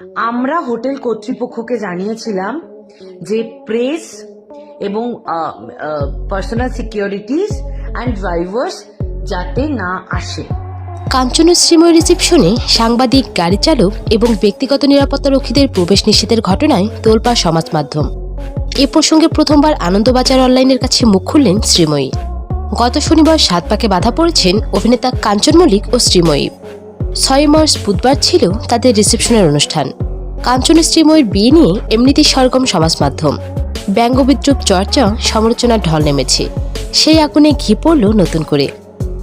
আমরা হোটেল কর্তৃপক্ষকে জানিয়েছিলাম যে প্রেস এবং পার্সোনাল সিকিউরিটিস অ্যান্ড ড্রাইভার্স যাতে না আসে। কাঞ্চনের শ্রীময় রিসেপশনে সাংবাদিক, গাড়ি চালক এবং ব্যক্তিগত নিরাপত্তারক্ষীদের প্রবেশ নিষেধের ঘটনায় তোলপা সমাজ মাধ্যম। এ প্রসঙ্গে প্রথমবার আনন্দবাজার অনলাইনের কাছে মুখ খুললেন শ্রীময়ী। গত শনিবার সাত পাকে বাধা পড়েছেন অভিনেতা কাঞ্চন মল্লিক ও শ্রীময়ী। ছয় মার্চ বুধবার ছিল তাদের রিসেপশনের অনুষ্ঠান। কাঞ্চনের শ্রীময়ীর বিয়ে নিয়ে এমনিতেই সরগম সমাজ মাধ্যম। ব্যঙ্গবিদ্রুপ চর্চা সমালোচনার ঢল নেমেছে। সেই আগুনে ঘি পড়ল নতুন করে।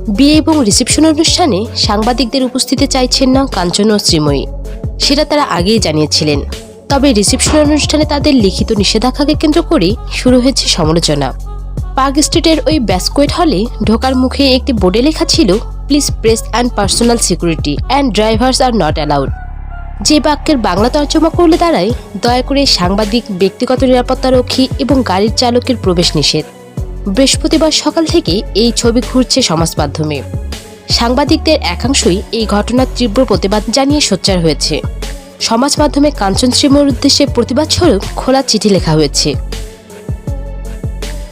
বিয়ে এবং রিসেপশন অনুষ্ঠানে সাংবাদিকদের উপস্থিতি চাইছেন না কাঞ্চন ও শ্রীময়ী। সেটা তারা আগেই জানিয়েছিলেন। তবে রিসেপশন অনুষ্ঠানে তাদের লিখিত নিষেধাজ্ঞাকে কেন্দ্র করে শুরু হয়েছে সমালোচনা। পার্ক স্ট্রিটের ওই ব্যাসকোয়েট হলে ঢোকার মুখে একটি বোর্ডে লেখা ছিল please press and personal security and drivers are not allowed যে বাক্যের বাংলা তর্জমা করলে দাঁড়ায়, দয়া করে সাংবাদিক, ব্যক্তিগত নিরাপত্তারক্ষী এবং গাড়ির চালকের প্রবেশ নিষেধ। বৃহস্পতিবার সকাল থেকে এই ছবি ঘুরছে সমাজ মাধ্যমে। সাংবাদিকদের একাংশই এই ঘটনার তীব্র প্রতিবাদ জানিয়ে সোচ্চার হয়েছে। সমাজ মাধ্যমে কাঞ্চন শ্রীময়ের উদ্দেশ্যে প্রতিবাদ স্বরূপ খোলা চিঠি লেখা হয়েছে।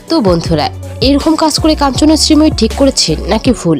তো বন্ধুরা, এরকম কাজ করে কাঞ্চন শ্রীময়ী ঠিক করেছেন নাকি ভুল?